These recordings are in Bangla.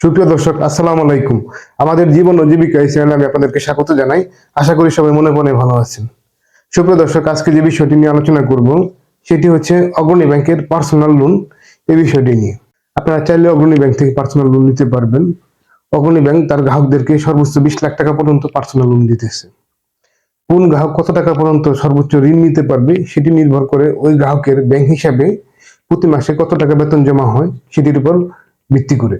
সুপ্রিয় দর্শক, আসসালামু আলাইকুম। আমাদের জীবন ও জীবিকা এই চ্যানেলে আমি আপনাদেরকে স্বাগত জানাই। আশা করি সবাই মনে মনে ভালো আছেন। সুপ্রিয় দর্শক, আজকে যে বিষয়টি নিয়ে আলোচনা করব, সেটি হচ্ছে অগ্রণী ব্যাংকের পার্সোনাল লোন। এই বিষয়টি নিয়ে আপনারা চাইলে অগ্রণী ব্যাংক থেকে পার্সোনাল লোন নিতে পারবেন। অগ্রণী ব্যাংক তার গ্রাহকদেরকে সর্বোচ্চ বিশ লাখ টাকা পর্যন্ত পার্সোনাল লোন দিতেছে। কোন গ্রাহক কত টাকা পর্যন্ত সর্বোচ্চ ঋণ নিতে পারবে, সেটি নির্ভর করে ওই গ্রাহকের ব্যাংক হিসাবে প্রতি মাসে কত টাকা বেতন জমা হয়, সেটির উপর ভিত্তি করে।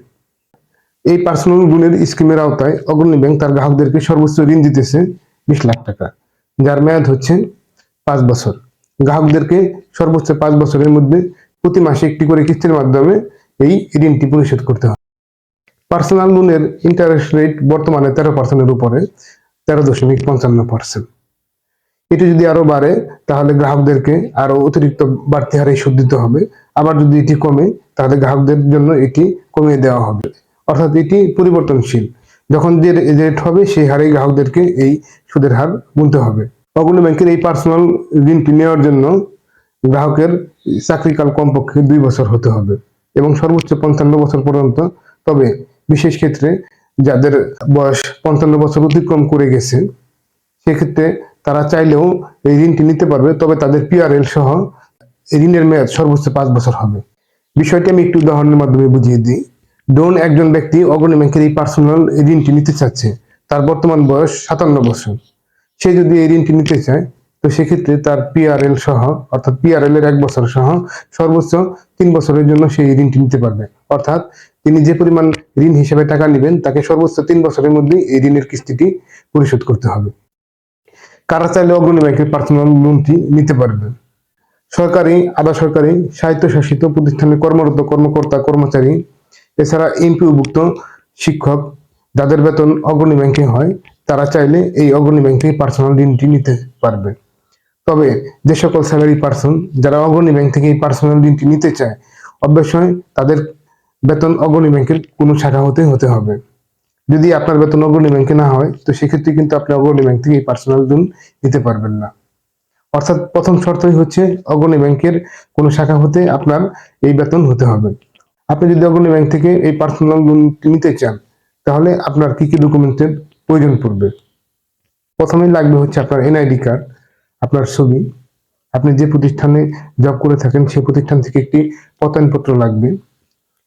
এই পার্সোনাল লোনের স্কিমের আওতায় অগ্রণী ব্যাংক তার গ্রাহকদেরকে সর্বোচ্চ ঋণ দিতেছে বিশ লাখ টাকা, যার মেয়াদ হচ্ছে পাঁচ বছর। গ্রাহকদেরকে সর্বোচ্চ পাঁচ বছরের মধ্যে প্রতি মাসে একটি করে কিস্তির মাধ্যমে এই ঋণটি পরিশোধ করতে হবে। পার্সোনাল লোনের ইন্টারেস্ট রেট বর্তমানে তেরো পার্সেন্টের উপরে, তেরো দশমিক পঞ্চান্ন পার্সেন্ট এটি যদি আরও বাড়ে, তাহলে গ্রাহকদেরকে আরও অতিরিক্ত বাড়তি হারে সুদ দিতে হবে। আবার যদি এটি কমে, তাহলে গ্রাহকদের জন্য এটি কমিয়ে দেওয়া হবে। অর্থাৎ এটি পরিবর্তনশীল। যখন যে রেট হবে, সেই হারেই গ্রাহকদেরকে এই সুদের হার গুনতে হবে। অগ্রণী ব্যাংকের এই পার্সোনাল ঋণটি নেওয়ার জন্য গ্রাহকের চাকরিকাল কমপক্ষে দুই বছর হতে হবে এবং সর্বোচ্চ পঞ্চান্ন বছর পর্যন্ত। তবে বিশেষ ক্ষেত্রে যাদের বয়স পঞ্চান্ন বছর অতিক্রম করে গেছে, সেক্ষেত্রে তারা চাইলেও এই ঋণটি নিতে পারবে। তবে তাদের পিআরএল সহ ঋণের মেয়াদ সর্বোচ্চ পাঁচ বছর হবে। বিষয়টি আমি একটু উদাহরণের মাধ্যমে বুঝিয়ে দিই। ডোন একজন ব্যক্তি অগ্রণী ব্যাংকের এই পার্সোনাল ঋণটি নিতে চাচ্ছে। তার বর্তমান বয়স সাতান্ন বছর। সে যদি এই ঋণটি নিতে চায়, তো সেক্ষেত্রে তার পিআরএল সহ, অর্থাৎ পিআরএল এর এক বছর সহ সর্বোচ্চ তিন বছরের জন্য সেই ঋণটি নিতে পারবে। অর্থাৎ তিনি যে পরিমাণ ঋণ হিসেবে টাকা নেবেন, তাকে সর্বোচ্চ তিন বছরের মধ্যেই এই ঋণের কিস্তিটি পরিশোধ করতে হবে। কারা চাইলে অগ্রণী ব্যাংকের পার্সোনাল লোনটি নিতে পারবে সরকারি, আধা সরকারি, স্বায়ত্তশাসিত প্রতিষ্ঠানে কর্মরত কর্মকর্তা, কর্মচারী এছাড়া এমপিওভুক্ত শিক্ষক, যাদের বেতন অগ্রণী ব্যাংকে হয়, তারা চাইলে এই অগ্রণী ব্যাংক থেকে পার্সোনাল ঋণটি নিতে পারবে। তবে যে সকল স্যালারি পার্সন যারা অগ্রণী ব্যাংক থেকে এই পার্সোনাল ঋণটি নিতে চায়, অবশ্যই তাদের বেতন অগ্রণী ব্যাংকের কোনো শাখা হতে হতে হবে। যদি আপনার বেতন অগ্রণী ব্যাংকে না হয়, তো সেক্ষেত্রে কিন্তু আপনি অগ্রণী ব্যাংক থেকে এই পার্সোনাল লোন নিতে পারবেন না। অর্থাৎ প্রথম শর্তই হচ্ছে অগ্রণী ব্যাংকের কোনো শাখা হতে আপনার এই বেতন হতে হবে। আপনি যদি অগ্রণী ব্যাংক থেকে এই পার্সোনাল লোন নিতে চান, তাহলে আপনার কি কি ডকুমেন্টের প্রয়োজন পড়বে? প্রথমেই লাগবে হচ্ছে আপনার এনআইডি কার্ড আপনার ছবি। আপনি যে প্রতিষ্ঠানে জব করে থাকেন, সেই প্রতিষ্ঠান থেকে একটি প্রত্যয়নপত্র লাগবে।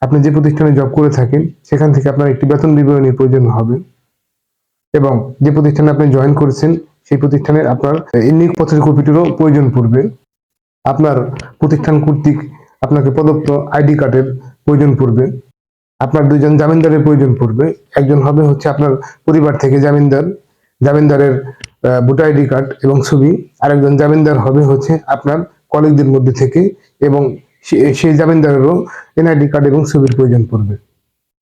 আপনি যে প্রতিষ্ঠানে জব করে থাকেন, সেখান থেকে আপনার একটি বেতন বিবরণীর প্রয়োজন হবে। এবং যে প্রতিষ্ঠানে আপনি জয়েন করেছেন, সেই প্রতিষ্ঠানের আপনার নিয়োগপত্রের কপিটিরও প্রয়োজন পড়বে। আপনার প্রতিষ্ঠান কর্তৃক আপনাকে প্রদত্ত আইডি কার্ডের প্রয়োজন পড়বে। আপনার দুজন জামিনদারের প্রয়োজন পড়বে। একজন হবে হচ্ছে আপনার পরিবার থেকে জামিনদার, জামিনদারের ভোটার আইডি কার্ড এবং ছবি। আরেকজন জামিনদার হবে হচ্ছে আপনার কলেজদের মধ্যে থেকে এবং সেই জামিনদারেরও এনআইডি কার্ড এবং ছবির প্রয়োজন পড়বে।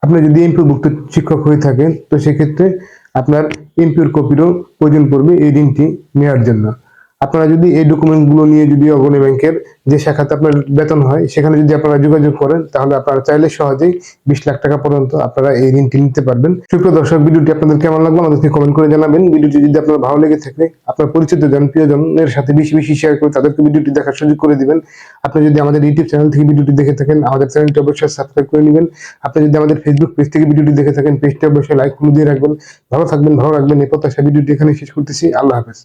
আপনি যদি এমপিভুক্ত শিক্ষক হয়ে থাকেন, তো সেক্ষেত্রে আপনার এমপির কপিরও প্রয়োজন পড়বে এই ঋণটি নেওয়ার জন্য। আপনারা যদি এই ডকুমেন্টগুলো নিয়ে যদি অগ্রণী ব্যাংকের যে শাখাতে আপনার বেতন হয়, সেখানে যদি আপনারা যোগাযোগ করেন, তাহলে আপনারা চাইলে সহজেই বিশ লাখ টাকা পর্যন্ত আপনারা এই ঋণটি নিতে পারবেন। সুপ্রিয় দর্শক, ভিডিওটি আপনাদের কেমন লাগল আমাদেরকে কমেন্ট করে জানাবেন। ভিডিওটি যদি আপনার ভালো লেগে থাকে, আপনার পরিচিত জন, প্রিয়জনের সাথে বেশি বেশি শেয়ার করে তাদেরকে ভিডিওটি দেখার সুযোগ করে দিবেন। আপনি যদি আমাদের ইউটিউব চ্যানেল থেকে ভিডিওটি দেখে থাকেন, আমাদের চ্যানেলটি অবশ্যই সাবস্ক্রাইব করে নেবেন। আপনি যদি আমাদের ফেসবুক পেজ থেকে ভিডিওটি দেখে থাকেন পেজটি অবশ্যই লাইক করে দিয়ে রাখবেন। ভালো থাকবেন, ভালো রাখবেন। এই প্রত্যাশা ভিডিওটি এখানে শেষ করতেছি। আল্লাহ হাফেজ।